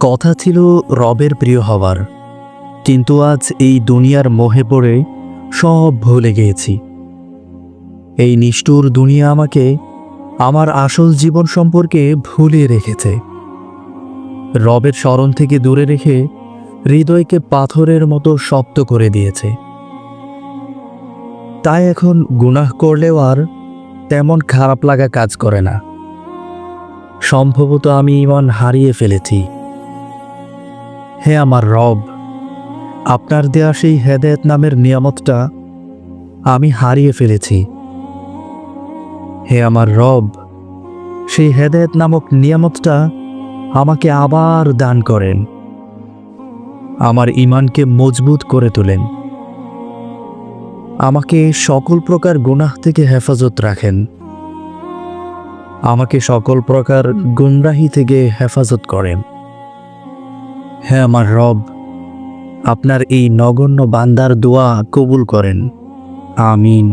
কথা ছিল রবের প্রিয় হওয়ার। কিন্তু আজ এই দুনিয়ার মোহে পড়ে সব ভুলে গিয়েছি। এই নিষ্ঠুর দুনিয়া আমাকে আমার আসল জীবন সম্পর্কে ভুলে রেখেছে। রবের স্মরণ থেকে দূরে রেখে হৃদয়কে পাথরের মতো শক্ত করে দিয়েছে। তাই এখন গুনাহ করলেও আর তেমন খারাপ লাগা কাজ করে না। সম্ভবত আমি ইমান হারিয়ে ফেলেছি। হে আমার রব, আপনার দেয়া সেই হেদায়েত নামের নিয়ামতটা আমি হারিয়ে ফেলেছি। হে আমার রব, সেই হেদায়েত নামক নিয়ামতটা আমাকে আবার দান করেন। আমার ইমানকে মজবুত করে তোলেন। আমাকে সকল প্রকার গুনাহ থেকে হেফাজত রাখেন। আমাকে সকল প্রকার গুমরাহি থেকে হেফাজত করেন। হ্যাঁ আমার রব আপনার এই নগণ্য বান্দার দোয়া কবুল করেন। আমিন।